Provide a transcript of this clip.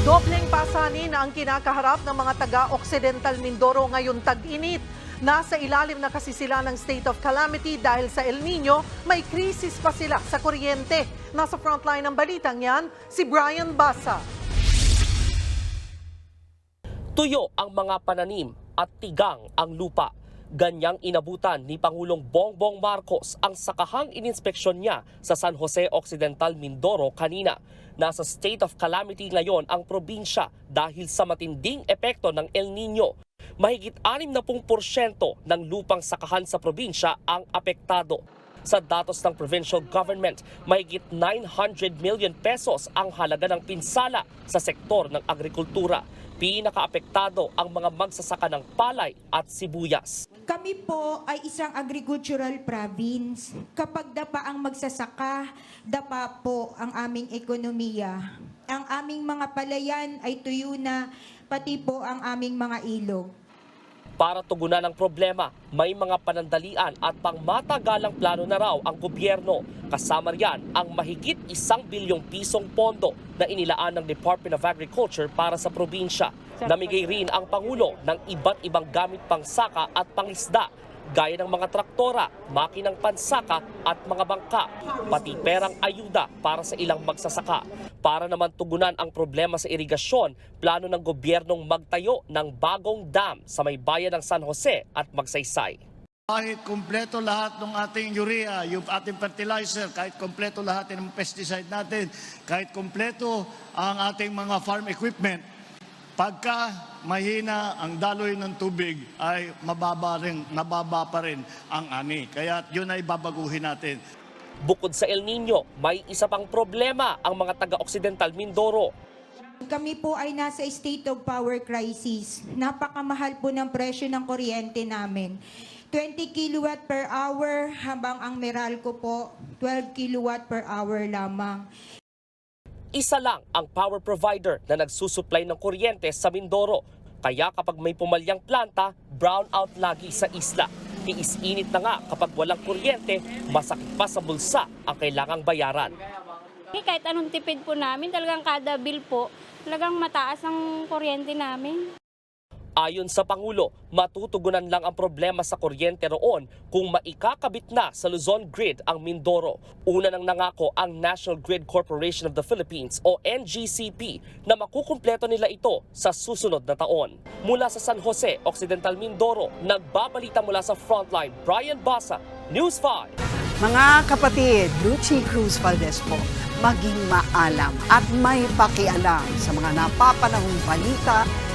Dobleng pasanin ang kinakaharap ng mga taga-Occidental Mindoro ngayon tag-init. Nasa ilalim na kasi sila ng state of calamity dahil sa El Nino, may krisis pa sila sa kuryente. Nasa frontline ng balitang yan, si Brian Basa. Tuyo ang mga pananim at tigang ang lupa. Ganyang inabutan ni Pangulong Bongbong Marcos ang sakahang ininspeksyon niya sa San Jose Occidental, Mindoro kanina. Nasa state of calamity ngayon ang probinsya dahil sa matinding epekto ng El Nino. Mahigit 60% ng lupang sakahan sa probinsya ang apektado. Sa datos ng provincial government, mahigit 900 million pesos ang halaga ng pinsala sa sektor ng agrikultura. Pinakaapektado ang mga magsasaka ng palay at sibuyas. Kami po ay isang agricultural province. Kapag dapa ang magsasaka, dapa po ang aming ekonomiya. Ang aming mga palayan ay tuyo na, pati po ang aming mga ilog. Para tugunan ang problema, may mga panandalian at pangmatagalang plano na raw ang gobyerno. Kasama riyan ang mahigit isang bilyong pisong pondo na inilaan ng Department of Agriculture para sa probinsya. Namigay rin ang Pangulo ng iba't ibang gamit pangsaka at pangisda gaya ng mga traktora, makinang pansaka at mga bangka, pati perang ayuda para sa ilang magsasaka. Para naman tugunan ang problema sa irigasyon, plano ng gobyernong magtayo ng bagong dam sa may bayan ng San Jose at Magsaysay. Kahit kumpleto lahat ng ating urea, yung ating fertilizer, kahit kumpleto lahat ng pesticide natin, kahit kumpleto ang ating mga farm equipment, pagka mahina ang daloy ng tubig ay mababa, rin, mababa pa rin ang ani. Kaya yun ay babaguhin natin. Bukod sa El Nino, may isa pang problema ang mga taga-Occidental Mindoro. Kami po ay nasa state of power crisis. Napakamahal po ng presyo ng kuryente namin. 20 kilowatt per hour habang ang Meralco po 12 kilowatt per hour lamang. Isa lang ang power provider na nagsusupply ng kuryente sa Mindoro. Kaya kapag may pumalyang planta, brownout lagi sa isla. Tiis-init na nga kapag walang kuryente, masakit pa sa bulsa ang kailangang bayaran. Eh, kahit anong tipid po namin, talagang kada bill po, talagang mataas ang kuryente namin. Ayon sa Pangulo, matutugunan lang ang problema sa kuryente roon kung maikakabit na sa Luzon Grid ang Mindoro. Una nang nangako ang National Grid Corporation of the Philippines o NGCP na makukumpleto nila ito sa susunod na taon. Mula sa San Jose, Occidental Mindoro, nagbabalita mula sa Frontline, Brian Basa, News 5. Mga kapatid, Lucy Cruz Valdez po, maging maalam at may pakialam sa mga napapanahong balita